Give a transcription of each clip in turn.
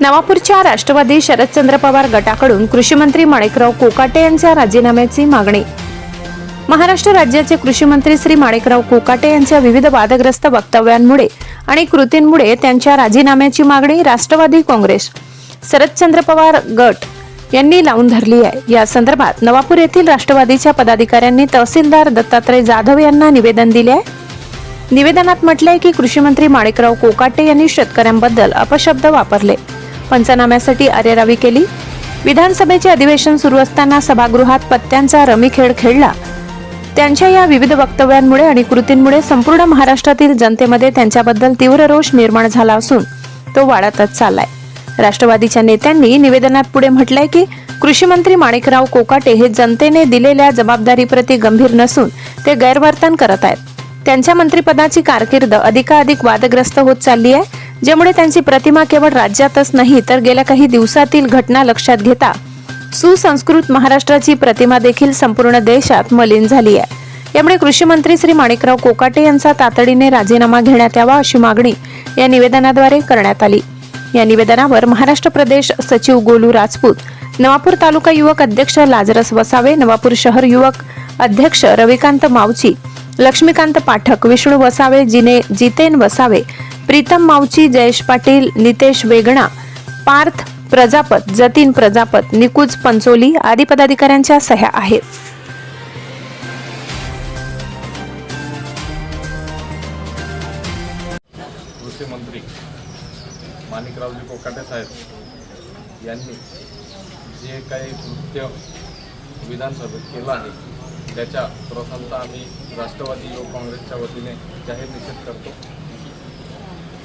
नवापूरच्या राष्ट्रवादी शरदचंद्र पवार गटाकडून कृषीमंत्री माणिकराव कोकाटे यांच्या राजीनाम्याची मागणी. महाराष्ट्र राज्याचे कृषीमंत्री श्री माणिकराव कोकाटे यांच्या विविध वादग्रस्त वक्तव्यांमुळे आणि कृतींमुळे त्यांच्या राजीनाम्याची मागणी राष्ट्रवादी काँग्रेस शरदचंद्र पवार गट यांनी लावून धरली आहे. या संदर्भात नवापूर येथील राष्ट्रवादीच्या पदाधिकाऱ्यांनी तहसीलदार दत्तात्रय जाधव यांना निवेदन दिले आहे. निवेदनात म्हटलंय की कृषीमंत्री माणिकराव कोकाटे यांनी शेतकऱ्यांबद्दल अपशब्द वापरले. पंचनाम्यासाठी अरेरावी केली. विधानसभेचे अधिवेशन सुरू असताना सभागृहात पत्त्यांचा रमी खेळ खेळला. त्यांच्या या विविध वक्तव्यांमुळे आणि कृतींमुळे संपूर्ण महाराष्ट्रातील जनतेमध्ये त्यांच्याबद्दल तीव्र रोष निर्माण झाला असून तो वाढतच चाललाय. राष्ट्रवादीच्या नेत्यांनी निवेदनात पुढे म्हटलंय की कृषी मंत्री माणिकराव कोकाटे हे जनतेने दिलेल्या जबाबदारीप्रती गंभीर नसून ते गैरवर्तन करत आहेत. त्यांच्या मंत्रिपदाची कारकीर्द अधिकाधिक वादग्रस्त होत चालली आहे. ज्यामुळे त्यांची प्रतिमा केवळ राज्यातच नाही तर गेल्या काही दिवसातील घटना लक्षात घेता सुसंस्कृत महाराष्ट्राची प्रतिमा देखील संपूर्ण देशात मलिन झाली आहे. यामुळे कृषी मंत्री श्री माणिकराव कोकाटे यांचा तातडीने राजीनामा घेण्यात यावा अशी मागणी या निवेदनाद्वारे करण्यात आली. या निवेदनावर महाराष्ट्र प्रदेश सचिव गोलू राजपूत नवापूर तालुका युवक अध्यक्ष लाजरस वसावे नवापूर शहर युवक अध्यक्ष रविकांत मावची लक्ष्मीकांत पाठक विष्णू वसावे जिने जितेन वसावे प्रीतम मावची जयेश पाटील नितेश वेगणा पार्थ प्रजापत जतीन प्रजापत निकुज पंचोली आदी पदाधिकाऱ्यांच्या सह्या आहेत. कृषी माणिकरावजी कोकाटे साहेब यांनी जे काही कृत्य विधानसभेत केलं आहे त्याच्या प्रथमतः आम्ही राष्ट्रवादी युवक काँग्रेसच्या वतीने जाहीर निषेध करतो.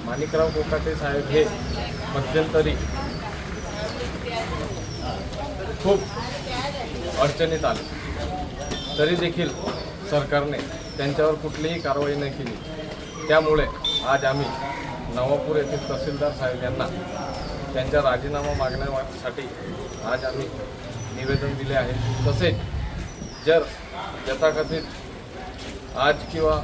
माणिकराव कोकाटे साहेब हे मध्यंतरी खूप अडचणीत आले. तरी देखील सरकारने त्यांच्यावर कुठलीही कारवाई नाही केली. त्यामुळे आज आम्ही नवापूर येथील तहसीलदार साहेब यांना त्यांचा राजीनामा मागण्यासाठी आज आम्ही निवेदन दिले आहे. तसेच जर यथाकथित आज किंवा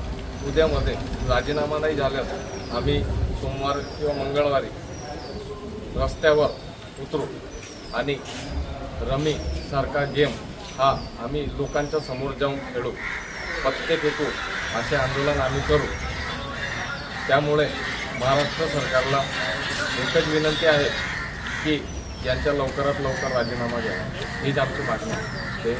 उद्यामध्ये राजीनामा नाही झाल्यास आम्ही सोमवार किंवा मंगळवारी रस्त्यावर उतरू आणि रमी सारखा गेम हा आम्ही लोकांच्या समोर जाऊन खेळू. पत्ते फेकू असे आंदोलन आम्ही करू. त्यामुळे महाराष्ट्र सरकारला एकच विनंती आहे की यांच्या लवकरात लवकर राजीनामा द्यावा हीच आमची मागणी ते